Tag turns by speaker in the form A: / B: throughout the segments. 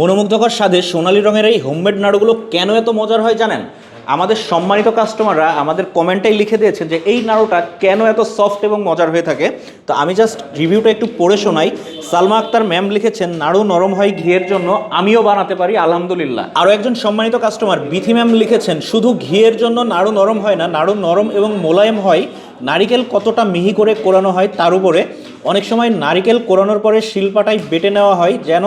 A: মনোমুগ্ধকর স্বাদে সোনালী রঙের এই হোমমেড নাড়ুগুলো কেন এত মজার হয় জানেন? আমাদের সম্মানিত কাস্টমাররা আমাদের কমেন্টেই লিখে দিয়েছেন যে এই নাড়ুটা কেন এত সফট এবং মজার হয়ে থাকে। তো আমি জাস্ট রিভিউটা একটু পড়ে শোনাই। সালমা আক্তার ম্যাম লিখেছেন, নাড়ু নরম হয় ঘিয়ের জন্য, আমিও বানাতে পারি, আলহামদুলিল্লাহ। আরও একজন সম্মানিত কাস্টমার বিথি ম্যাম লিখেছেন, শুধু ঘিয়ের জন্য নাড়ু নরম হয় না, নাড়ু নরম এবং মোলায়েম হয়। নারিকেল কতটা মিহি করে কোরানো হয় তার উপরে। অনেক সময় নারিকেল কোরানোর পরে শিলপাটায় বেটে নেওয়া হয়, যেন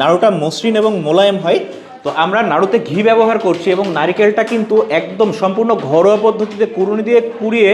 A: নাড়ুটা মসৃণ এবং মোলায়েম হয়। তো আমরা নাড়ুতে ঘি ব্যবহার করছি এবং নারিকেলটা কিন্তু একদম সম্পূর্ণ ঘরোয়া পদ্ধতিতে কুড়ুনি দিয়ে কুড়িয়ে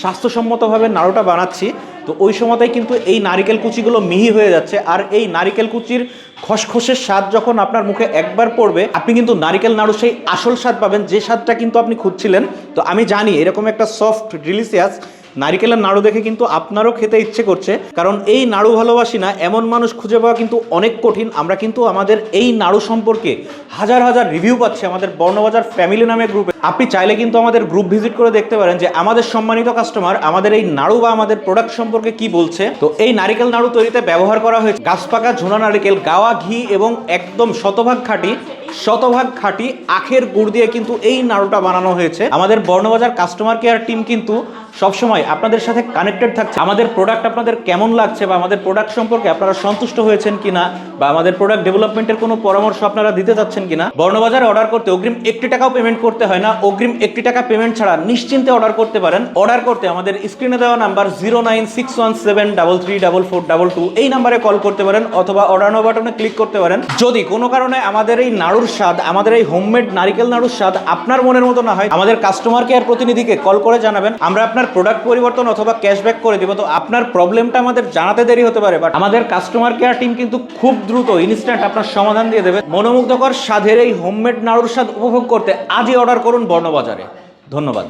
A: স্বাস্থ্যসম্মতভাবে নাড়ুটা বানাচ্ছি। তো ওই সময়তেই কিন্তু এই নারিকেল কুচিগুলো মিহি হয়ে যাচ্ছে। আর এই নারিকেল কুচির খসখসের স্বাদ যখন আপনার মুখে একবার পড়বে, আপনি কিন্তু নারিকেল নাড়ু সেই আসল স্বাদ পাবেন। যে স্বাদটা কিন্তু আপনি খুঁজছিলেন, তো আমি জানি এরকম একটা সফট ডিলিশিয়াস নারিকেলের নাড়ু দেখে কিন্তু আপনারও খেতে ইচ্ছে করছে। কারণ এই নাড়ু ভালোবাসি না, এমন মানুষ খুঁজে পাওয়া কিন্তু অনেক কঠিন। আমরা কিন্তু আমাদের এই নাড়ু সম্পর্কে হাজার হাজার রিভিউ পাচ্ছি আমাদের বর্ণবাজার ফ্যামিলি নামে গ্রুপে আপনি চাইলে কিন্তু আমাদের গ্রুপ ভিজিট করে দেখতে পারেন যে আমাদের সম্মানিত কাস্টমার আমাদের এই নাড়ু বা আমাদের প্রোডাক্ট সম্পর্কে কি বলছে। তো এই নারিকেল নাড়ু তৈরিতে ব্যবহার করা হয়েছে গাছ পাকা ঝোনা নারিকেল, গাওয়া ঘি এবং একদম শতভাগ খাঁটি শতভাগ খাঁটি আখের গুড় দিয়ে কিন্তু এই নাড়ুটা বানানো হয়েছে। আমাদের বর্ণবাজার কাস্টমার কেয়ার টিম কিন্তু সবসময় আপনাদের সাথে কানেক্টেড থাকছে। আমাদের প্রোডাক্ট আপনাদের কেমন লাগছে বা আমাদের প্রোডাক্ট সম্পর্কে আপনারা সন্তুষ্ট হয়েছেন কিনা বা আমাদের প্রোডাক্ট ডেভেলপমেন্টের কোনো পরামর্শ আপনারা দিতে চাচ্ছেন কিনা? বর্ণবাজারে অর্ডার করতে অগ্রিম একটি টাকাও পেমেন্ট করতে হয় না। অগ্রিম একটি টাকা পেমেন্ট ছাড়া নিশ্চিন্তে অর্ডার করতে পারেন। অর্ডার করতে আমাদের স্ক্রিনে দেওয়া number zero nine six one seven double three double four double two এই নাম্বারে কল করতে পারেন অথবা অর্ডার নো বাটনে ক্লিক করতে পারেন। যদি কোনো কারণে আমাদের এই নাড়ুর স্বাদ, আমাদের এই হোমমেড নারিকেল নাড়ুর স্বাদ আপনার মনের মতো না হয়, আমাদের কাস্টমার কেয়ার প্রতিনিধিকে কল করে জানাবেন। আমরা আপনার প্রোডাক্ট পরিবর্তন অথবা ক্যাশব্যাক করে দিব। তো আপনার প্রবলেমটা আমাদের জানাতে দেরি হতে পারে বাট আমাদের কাস্টমার কেয়ার টিম কিন্তু খুব দ্রুত ইনস্ট্যান্ট আপনার সমাধান দিয়ে দেবে। মনোমুগ্ধকর স্বাদের এই হোমমেড নাড়ুর স্বাদ উপভোগ করতে আজই অর্ডার করুন। বর্ণবাজারে। ধন্যবাদ।